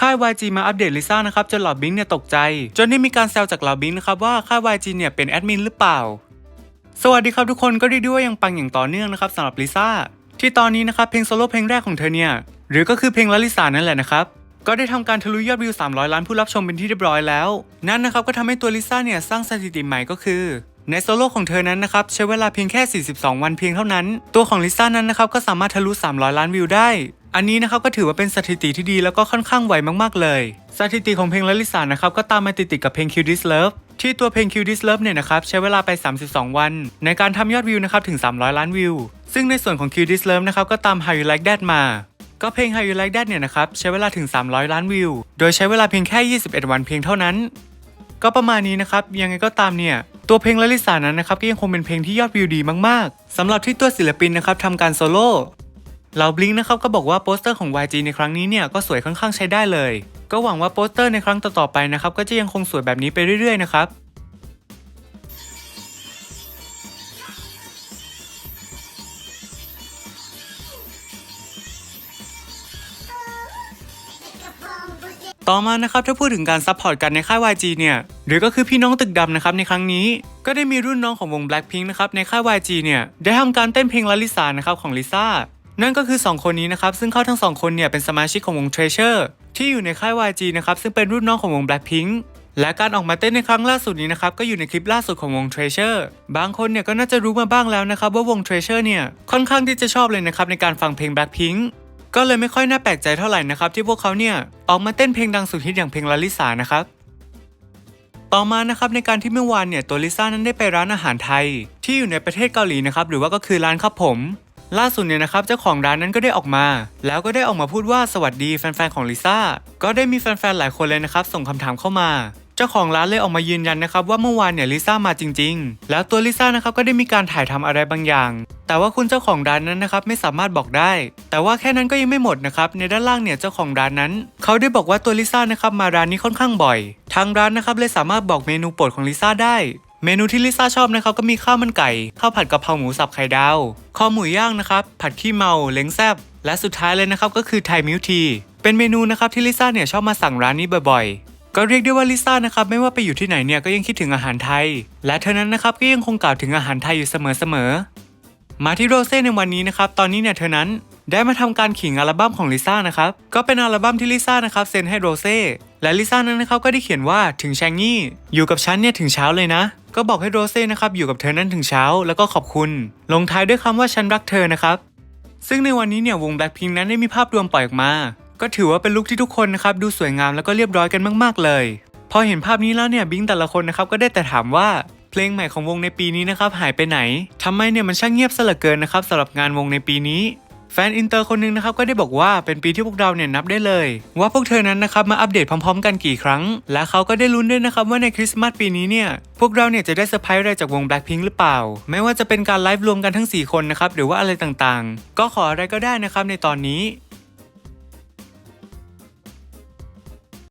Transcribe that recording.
ค่าย YG มาอัปเดตลิซ่านะครับจนเหล่าบิงเนี่ยตกใจ จนได้มีการแซวจากเหล่าบิงนะครับว่าค่าย YG เนี่ยเป็นแอดมินหรือเปล่า สวัสดีครับทุกคนก็ได้ด้วยยังปังอย่างต่อเนื่องนะครับสำหรับลิซ่าที่ตอนนี้นะครับเพลงโซโล่เพลงแรกของเธอเนี่ยหรือก็คือเพลงลลิสานั่นแหละนะครับก็ได้ทำการทะลุยอดวิว 300 ล้านผู้รับชมเป็นที่เรียบร้อยแล้ว นั่นนะครับก็ทำให้ตัวลิซ่าเนี่ยสร้างสถิติใหม่ก็คือ ในโซโล่ของเธอนั้นนะครับใช้เวลาเพียงแค่ 42 วันเพียงเท่านั้น ตัวของลิซ่านั้นนะครับก็สามารถทะลุ 300 ล้านวิวได้ อันนี้นะครับก็ถือว่าเป็นสถิติที่ดีแล้วก็ค่อนข้างไวมากๆเลย สถิติของเพลงลลิสานะครับก็ตามมาติดๆกับเพลง Kill This Love ที่ตัวเพลง Kill This Love เนี่ยนะครับใช้เวลาไป 32 วัน ในการทำยอดวิวนะครับถึง 300 ล้านวิว ซึ่งในส่วนของ Kill This Love นะครับก็ตาม How You Like That มา ก็เพลง How You Like That เนี่ยนะครับใช้เวลาถึง 300 ล้านวิว โดยใช้เวลาเพียงแค่ 21 วันเพียงเท่านั้น ก็ประมาณนี้นะครับยังไงก็ตามเนี่ยตัวเพลงลลิสานั้นนะครับก็ยังคงเป็นเพลงที่ยอดวิวดีมากๆสำหรับที่ตัวศิลปินนะครับทำการโซโล่ เหล่าบลิงนะครับก็บอกว่าโปสเตอร์ของ YG ในครั้งนี้เนี่ยก็สวยค่อนข้างใช้ได้เลย ก็หวังว่าโปสเตอร์ในครั้งต่อๆไปนะครับก็จะยังคงสวยแบบนี้ไปเรื่อยๆนะครับต่อมานะครับถ้าพูดถึงการซัพพอร์ตกันในค่าย YG เนี่ยหรือก็คือพี่น้องตึกดำนะครับในครั้งนี้ ก็ได้มีรุ่นน้องของวง Blackpink นะครับในค่าย YG เนี่ยได้ทำการเต้นเพลงลลิสานะครับของลิซ่า นั่นก็คือ 2 คนนี้นะครับ ซึ่งเขาทั้งสองคนเนี่ยเป็นสมาชิกของวง Treasure ที่อยู่ในค่าย YG นะครับ ซึ่งเป็นรุ่นน้องของวง Blackpink และการออกมาเต้นในครั้งล่าสุดนี้นะครับ ก็อยู่ในคลิปล่าสุดของวง Treasure บางคนเนี่ยก็น่าจะรู้มาบ้างแล้วนะครับ ว่าวง Treasure เนี่ยค่อนข้างที่จะชอบเลยนะครับในการฟังเพลง Blackpink ก็เลยไม่ค่อยน่าแปลกใจเท่าไหร่นะครับที่พวกเขาเนี่ยออกมาเต้นเพลงดังสุดฮิตอย่างเพลงลาลิสานะครับต่อมานะครับในการที่เมื่อวานเนี่ยตัวลิซ่านั้นได้ไปร้านอาหารไทย ที่อยู่ในประเทศเกาหลีนะครับหรือว่าก็คือร้านครับผม ล่าสุดเนี่ยนะครับเจ้าของร้านนั้นก็ได้ออกมา แล้วก็ได้ออกมาพูดว่าสวัสดีแฟนๆของลิซ่าก็ได้มีแฟนๆหลายคนเลยนะครับส่งคำถามเข้ามาเจ้าของร้านเลยออกมายืนยันนะครับว่าเมื่อวานเนี่ยลิซ่ามาจริง ๆ แล้วตัวลิซ่านะครับก็ได้มีการถ่ายทำอะไรบางอย่าง แต่ว่าคุณเจ้าของร้านนั้นนะครับไม่สามารถบอกได้ แต่ว่าแค่นั้นก็ยังไม่หมดนะครับในด้านล่างเนี่ยเจ้าของร้านนั้น เขาได้บอกว่าตัวลิซ่านะครับมาร้านนี้ค่อนข้างบ่อย ทางร้านนะครับเลยสามารถบอกเมนูโปรดของลิซ่าได้ เมนูที่ลิซ่าชอบนะครับก็มีข้าวมันไก่ข้าวผัดกะเพราหมูสับไข่ดาวคอหมูย่างนะครับผัดขี้เมาเล้งแซบและสุดท้ายเลยนะครับก็คือไทยมิลทีเป็นเมนูนะครับที่ลิซ่าเนี่ยชอบมาสั่งร้านนี้บ่อยๆ ก็เรียกได้ว่าลิซ่านะครับไม่ว่าไปอยู่ที่ไหนเนี่ยก็ยังคิดถึงอาหารไทย และเธอนั้นนะครับก็ยังคงกล่าวถึงอาหารไทยอยู่เสมอๆมาที่โรเซ่ในวันนี้นะครับตอนนี้เนี่ยเธอนั้น ได้มาทำการขิงอัลบั้มของลิซ่านะครับ ก็เป็นอัลบั้มที่ลิซ่านะครับเซ็นให้โรเซ่และลิซ่านั้นนะครับก็ได้เขียนว่าถึงแชงงี้ อยู่กับฉันเนี่ยถึงเช้าเลยนะ ก็บอกให้โรเซ่นะครับอยู่กับเธอนั้นถึงเช้า แล้วก็ขอบคุณ ลงท้ายด้วยคำว่าฉันรักเธอนะครับ ซึ่งในวันนี้เนี่ยวง Blackpink นั้นได้มีภาพรวมปล่อยออกมา ก็ถือว่าเป็นลุคที่ทุกคนนะครับดูสวยงามแล้วก็เรียบร้อยกันมาก ๆ เลย พอเห็นภาพนี้แล้วเนี่ยบิงแต่ละคนนะครับก็ได้แต่ถามว่าเพลงใหม่ของวงในปีนี้นะครับหายไปไหนทำไมเนี่ยมันช่างเงียบซะเหลือเกินนะครับสำหรับงานวงในปีนี้ แฟนอินเตอร์คนหนึงนะครับก็ได้บอกว่าเป็นปีที่พวกเราเนี่ยนับได้เลย ว่าพวกเธอนั้นนะครับมาอัปเดตพร้อม ๆ กันกี่ครั้ง และเขาก็ได้ลุ้นด้วยนะครับว่าในคริสต์มาสปีนี้เนี่ยพวกเราเนี่ยจะได้เซอร์ไพรส์อะไรจากวง Blackpink หรือเปล่า ไม่ว่าจะเป็นการไลฟ์รวมกันทั้ง 4 คนนะครับหรือว่าอะไรต่างๆ ก็ขออะไรก็ได้นะครับในตอนนี้